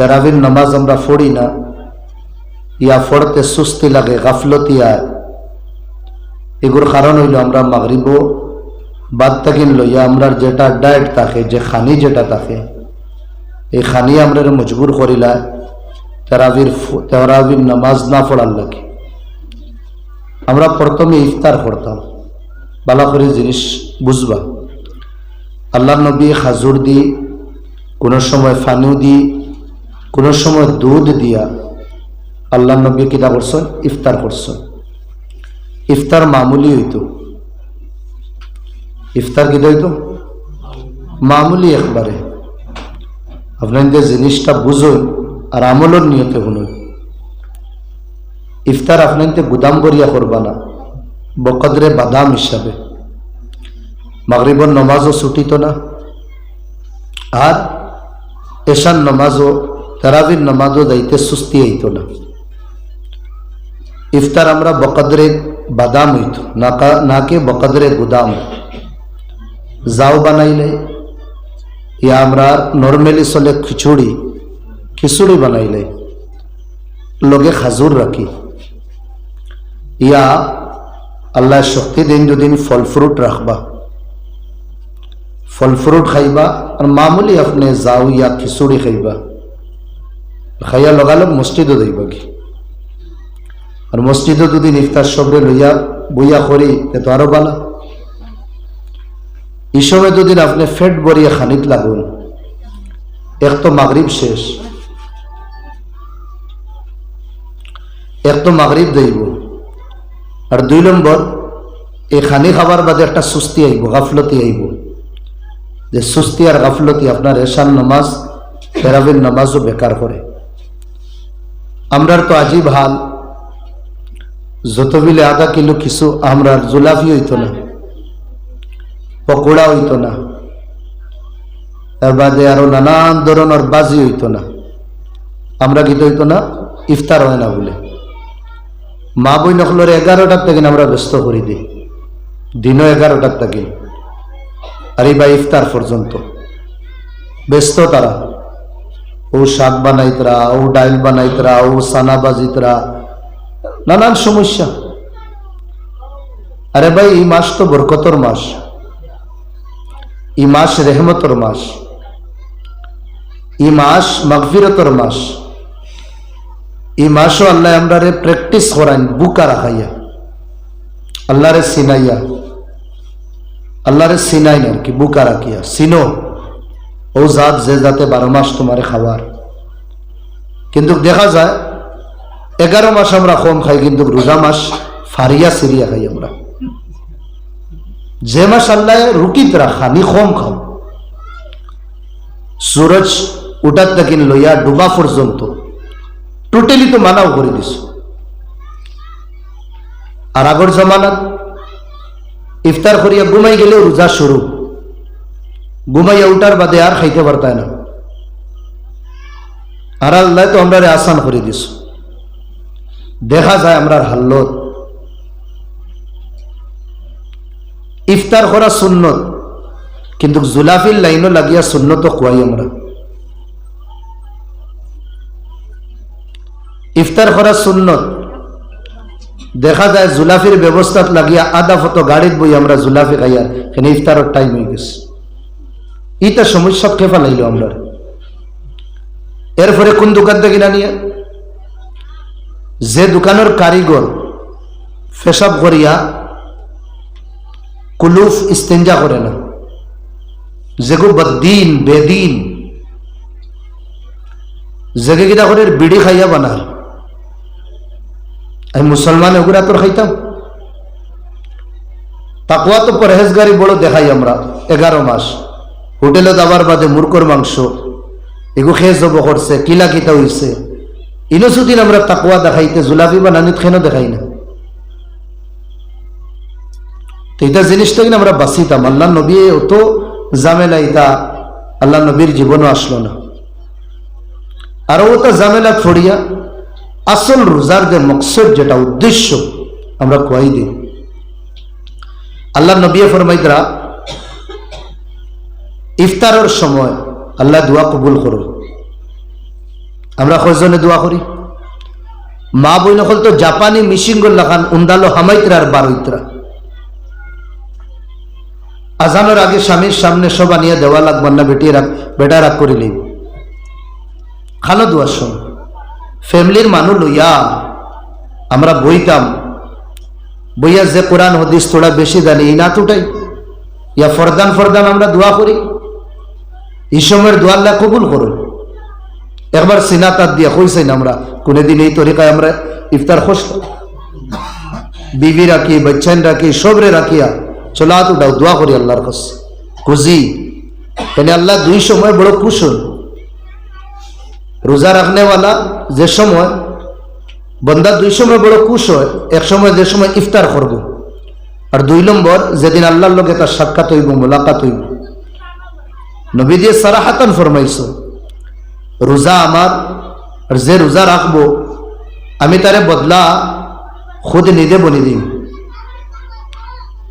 তেরাবির নামাজ আমরা পড়ি না। ইয়া পড়তে সুস্তি লাগে, গাফলতি আয় এগুর কারণ হইল আমরা মাগরিব বাদ থাকিন লইয়া আমরা যেটা ডায়েট থাকে, যে খানি যেটা থাকে, এই খানি আমরা মজবুর করিলা তেরাবির তেরাবির নামাজ না পড়ার লাগে। আমরা প্রথমে ইফতার করতাম, ভালো করে জিনিস বুঝবা। আল্লাহ নবী খাজুর দি, কোনো সময় ফানু দি কোনো সময় দুধ দিয়া আল্লাহ নবী কিতা করছেন ইফতার করছেন ইফতার মামুলি হইতো। ইফতার কিতা হইতো? মামুলি একবারে। আপনাদের জিনিসটা বুঝুন আর আমলের নিয়তে শুনুন। ইফতার আপনাদের গুদাম করিয়া করবা না, বকদরে বাদাম হিসাবে। মাগরিবর নমাজও ছুটিত না। আর এশান নমাজও তেরাবির নমাজও যাইতে সুস্তি হইত না। ইফতার আমরা বকদরে বাদাম হইত নাকা বকদরে গুদাম। যাও বানাইলে, ইয়া আমরা নর্মালি চলে খিচুড়ি খিচুড়ি বানাইলে, লগে খাজুর রাখি। ইয়া আল্লাহ শক্তি দিন দুদিন ফল ফ্রুট রাখবা। ফল ফ্রুট খাইবা, আর মামুলি আপনি যাও ইয়া খিচুড়ি খাইবা। খাইয়া লগালগ মসজিদও যাইবা কি? আর মসজিদও দুদিন ইফতার সবরে লইয়া বইয়া করি, তো আরও বালা। এই সময় দুদিন আপনি ফেট বরিয়া খানিত লাগুন। এক তো মাগরিব শেষ। এক তো মাগরিব দেইব। আর দুই নম্বর, এই খানি খাবার বাদে একটা সুস্তি আইব, গাফলতি আইব। যে সুস্তি আর গাফলতি আপনার এশান নামাজ, তেরাবির নামাজও বেকার করে। আমরার তো আজীব হাল। যত বিলে আধা কিলো কিছু আমরার জুলাফি হইতো না। পকোড়া হইতো না। তার বাদে আরও নানান ধরনের বাজি হইতো না। আমরা গীত হইতো না, ইফতার হয় না বলে। মা বই নকলের এগারোটার থেকে আমরা ব্যস্ত করে দিই দিনও এগারোটার থেকে। আর এই বা ইফতার পর্যন্ত। ব্যস্ত তারা। ও শাক বানাইতরা, ও ডাইল বানাইতরা, ও সানা বাজিতরা, নানান সমস্যা। আরে ভাই, এই মাস তো বরকতর মাস। এই মাস রেহমতর মাস। এই মাস মগফিরতর মাস। এই মাসও আল্লাহ আমরা রে প্র্যাকটিস করাইন, বুকা রাখাইয়া। আল্লাহ রে সিনাইয়া। আল্লাহ রে সিনাইন আর কি, বুকা রাখিয়া। সিনো। ও জাত যে যাতে বারো মাস তোমারে খাওয়ার। কিন্তু দেখা যায়, এগারো মাস আমরা কম খাই, কিন্তু রোজা মাস ফারিয়া সিরিয়া খাই আমরা। যে মাস আল্লাহ রুকিত রাখা নি কম খাও। সূরজ উঠার থেকে লইয়া ডুবা পর্যন্ত টোটালি তো মানাও করে দিস আর আগর জমানাত ইফতার করিয়া ঘুমাই গেলেও রোজা শুরু। ঘুমাইয়া উঠার বাদে আর খাইতে পারতায় না। আর আল্লাহ তো আমরা আসান করে দিস দেখা যায় আমরা হাল্লত। ইফতার করা সুন্নত, কিন্তু জুলাফির লাইনও লাগিয়া সুন্নত কুয়াই আমরা? ইফতার করা সুন্নত, দেখা যায় জুলাফির ব্যবস্থাত লাগিয়া আধা ফত গাড়িত বই আমরা জুলাফি খাইয়া, এখানে ইফতারের টাইম হয়ে গেছে। ইটা সমস্যা খেফা লাইল আমরা এরপরে কোন দোকান থেকে না নিয়ে? যে দোকানের কারিগর ফেসাব করিয়া কুলুফ ইস্তেঞ্জা করে না যেগু বদিন বেদিন, জেগে কিনা করে বিড়ি খাইয়া বানায় আমি মুসলমান, এগুলা তোর খাইতাম। তাকুয়া তো পরহেজগারি বড় দেখাই আমরা, এগারো মাস। হোটেলে যাবার বাদে মূর্খর মাংস। এগু খেয়ে জব করছে, কিলা কিতা হইছে। ইনো সুদিন আমরা তাকুয়া দেখাইতে জুলাপি বা নানিত খেনো দেখাই না। তো এটা জিনিসটা কিনা আমরা বাঁচিতাম। আল্লাহ নবী অত জামেলা ইতা আল্লাহ নবীর জীবনও আসলো না। আর ওটা জামেলা ছড়িয়া আসল রোজার যে মকসদ, যেটা উদ্দেশ্য, আমরা কোয়াই দিই। আল্লাহ নবী ফরমাইদরা ইফতারের সময় আল্লাহ দোয়া কবুল করো আমরা কয়জনে দোয়া করি? মা বই নকল তো জাপানি মিশিংগুল লাখান উন্দালো হামাইতরা আর বারৈতরা আজানোর আগে স্বামীর সামনে সব আনিয়ে দেওয়া লাগবার না বেটিয়ে রাখ বেটা রাগ করে লইব খানো দোয়ার শোন। ফ্যামিলির মানুষ লইয়া আমরা বইতাম, বইয়া যে কোরআন, হদিস তোরা বেশি জানি এই না তুটাই। ইয়া ফরদান ফরদান আমরা দোয়া করি। এই দোয়াল্লা কবুল করুন। একবার সিনা তার দিয়া না আমরা, কোনোদিন এই তরিকায় আমরা ইফতার খোঁজ বিবি রাখি, বাচ্চান রাখি, সবরে রাখিয়া চলা তো দাও দোয়া করি আল্লাহর কাছে। খুশি কেন আল্লাহ দুই সময় বড় খুশ হন। রোজা রাখনেওয়ালা যে সময়, বন্দা দুই সময় বড় খুশ হয়, এক সময় যে সময় ইফতার করব। আর দুই নম্বর, যেদিন আল্লাহর লগে তার সাক্ষাৎ হইব, মোলাকাত হইব। নবী দিয়ে সারাহাতান ফরমাইছো। রোজা আমার, আর যে রোজা রাখব, আমি তারে বদলা খুদ নিজে বনি দিম।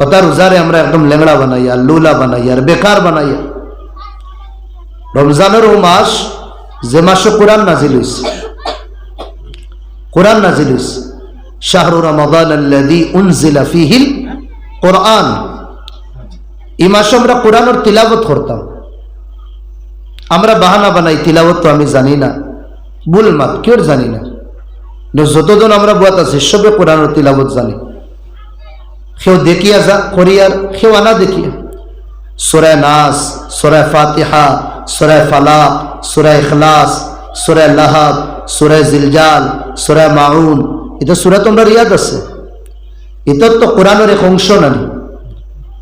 ওটা রোজারে আমরা একদম লেংড়া বানাইয়া লুলা বানাইয়া আর বেকার বানাইয়া রমজানের ও মাস যে মাসে কোরআন নাজিল কোরআন নাজিল হইছে, শাহরু রমাদান আল্লাযী উনজিলা ফীহিল কোরআন। এই মাসে আমরা কোরআনের তিলাবত করতাম। আমরা বাহানা বানাই তিলাবত তো আমি জানি না। ভুল মাত কেউ জানি না? যতজন আমরা বুয়াত আছি, সবে কোরআনের তিলাবত জানি। কেউ দেখিয়া যা করিয়ার কেউ আনা দেখিয়া। সুরায় নাস সুরায় ফাতিহা সুরায় ফালাক সুরায় ইখলাস সুরায় লাহাব সুরায় জিলজাল সুরায় মাউন। এটা সুরা তোমরা রিয়াদ আছে। এটার তো কোরআনের এক অংশ নানি।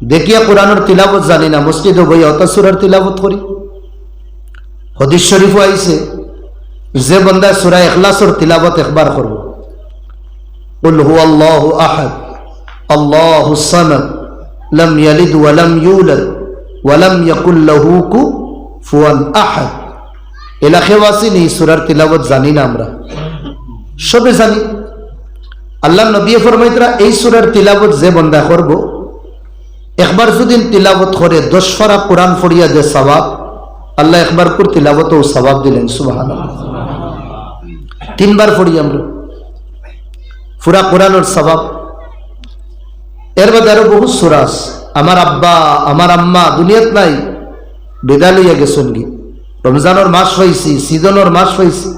দেখিয়া কোরআনের তিলাবত জানি না, মসজিদে বইয়া অত সুরার তিলাবত করি। হদিস শরীফও আইছে যে বন্দা সুরা এখলাসর তিলাবত একবার করব قل هو الله احد الله الصمد لم يلد ولم يولد ولم يكن له كفوا احد এলাকে ওয়াসিনি সুরার তিলাবত জানি না আমরা সবে জানি আল্লাহ নবী ফরমাইতরা এই সুরার তিলাবত যে বন্দা করব একবার যদি তিলাবত করে দশ ফারা কোরআন ফড়িয়া যে সবাব আল্লাহ একবার করে তিলাবত ও সবাব দিলেন সুবাহ তিনবার পড়ি আমরা। ফুরা কোরআনোর স্বভাব এর মধ্যে আরও বহু সুরাস আমার আব্বা, আমার আম্মা, দুনিয়াত নাই। বিদায় লইয়া গেছেন কি রমজানোর মাস হয়েছি সিজনের মাস হয়েছি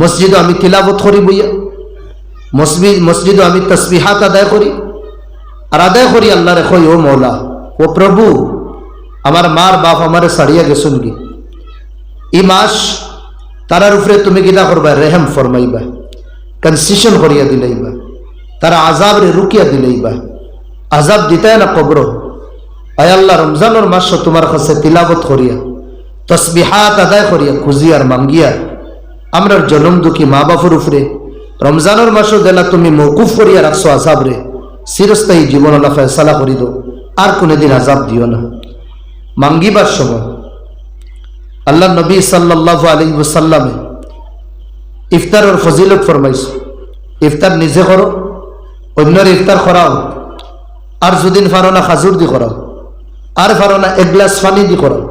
মসজিদও আমি তিলাবত করি বইয়া। মসজিদ মসজিদও আমি তসবিহাত আদায় করি। আর আদায় করি আল্লাহ রেখো ও মৌলা ও প্রভু আমার মার বাপ আমারে সারিয়া গেছেন কি? এই মাস তারার উপরে তুমি কিনা করবা? রেহেম ফরমাইবা। কনসিশন করিয়া দিলাইবা। তারা আজাব রে রুকিয়া দিলাইবা। আজাব দিতাই না কবর। আয় আল্লাহ, রমজানোর মাস তোমার কাছে তিলাবত করিয়া, তসবিহাত আদায় করিয়া খুঁজিয়ার মাঙ্গিয়া, আমরা জনম দুঃখী মা বাপুর উপরে, রমজানোর মাসও দেলা তুমি মৌকুফ করিয়া রাখছো আজাব রে চিরস্থায়ী জীবন আল্লাহ ফেসলা করি দো আর কোনোদিন আজাব দিও না। মাঙ্গিবার সময় আল্লাহ নবী সাল্লাহ আলী সাল্লামে ইফতারের ফজিলত ফরমাইছ। ইফতার নিজে করো, অন্যের ইফতার করাও। আর যদিন ফারো না খাজুর দি করাও, আর ফারো না এক গ্লাস পানি দি করাও।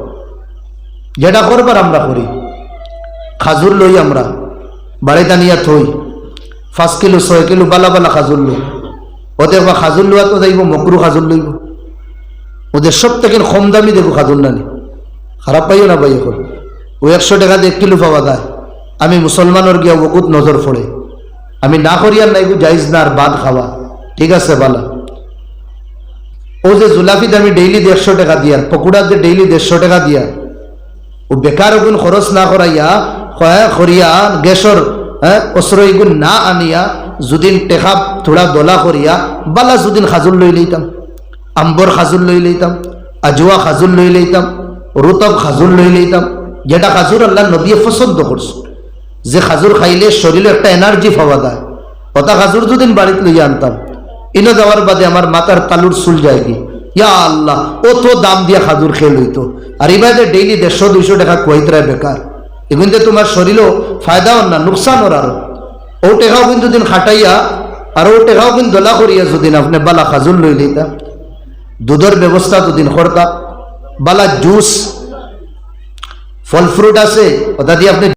যেটা করবার আমরা করি। খাজুর লই আমরা, বাড়িতে নিয়ে থই। পাঁচ কিলো, ছয় কিলো, বালা বালা খাজুর লই। ওদের বা খাজুর লোয়া তো যাইব, মকরু খাজুর লইব। ওদের সব থেকে কম দামি দেখো খাজুর নানি। খারাপ পাইও না পাই এখন। ও একশো টাকা দিয়ে কিলো পাওয়া যায়। আমি মুসলমানের গিয়া বহুত নজর পড়ে। আমি না করিয়ার নাই যাইজ না আর বাদ খাওয়া। ঠিক আছে, বালা। ও যে জুলাফি দামি ডেইলি দেড়শো টাকা দিয়ার যে ডেইলি দেড়শো টাকা দিয়া, ও বেকার ওগুন খরচ না করাইয়া করিয়া গ্যাসর হ্যাঁ অস্ত্র এগুন না আনিয়া, যদিন টেকা, থোড়া দলা করিয়া, বালা যদিন খাজুর লই লইতাম আম্বর খাজুর লই লইতাম আজুয়া খাজুর লই লইতাম, রুতব খাজুর লই লইতাম, যেটা খাজুর আল্লাহ নবী পছন্দ করছে। যে খাজুর খাইলে শরীরে একটা এনার্জি পাওয়া যায়। ওটা খাজুর দুদিন বাড়িতে লইয়া আনতাম। ইনো যাওয়ার বাদে আমার মাথার তালুর চুল যায় কি ইয়া আল্লাহ, ও তো দাম দিয়া খাজুর খেয়ে লইতো। আর এবার ডেইলি দেড়শো, দুইশো টাকা কুয়াইতরায় বেকার। এগুলিতে তোমার শরীরও ফায়দা হন না নুকসান ওর আরও ও টেকাও কিন্তু দিন খাটাইয়া, আর ও টেকাও কিন্তু দোলা করিয়া যদিন আপনি বালা খাজুর লই লইতা দুধের ব্যবস্থা দুদিন করতা বালা জুস ফল ফ্রুট আছে ওটা দিয়ে আপনি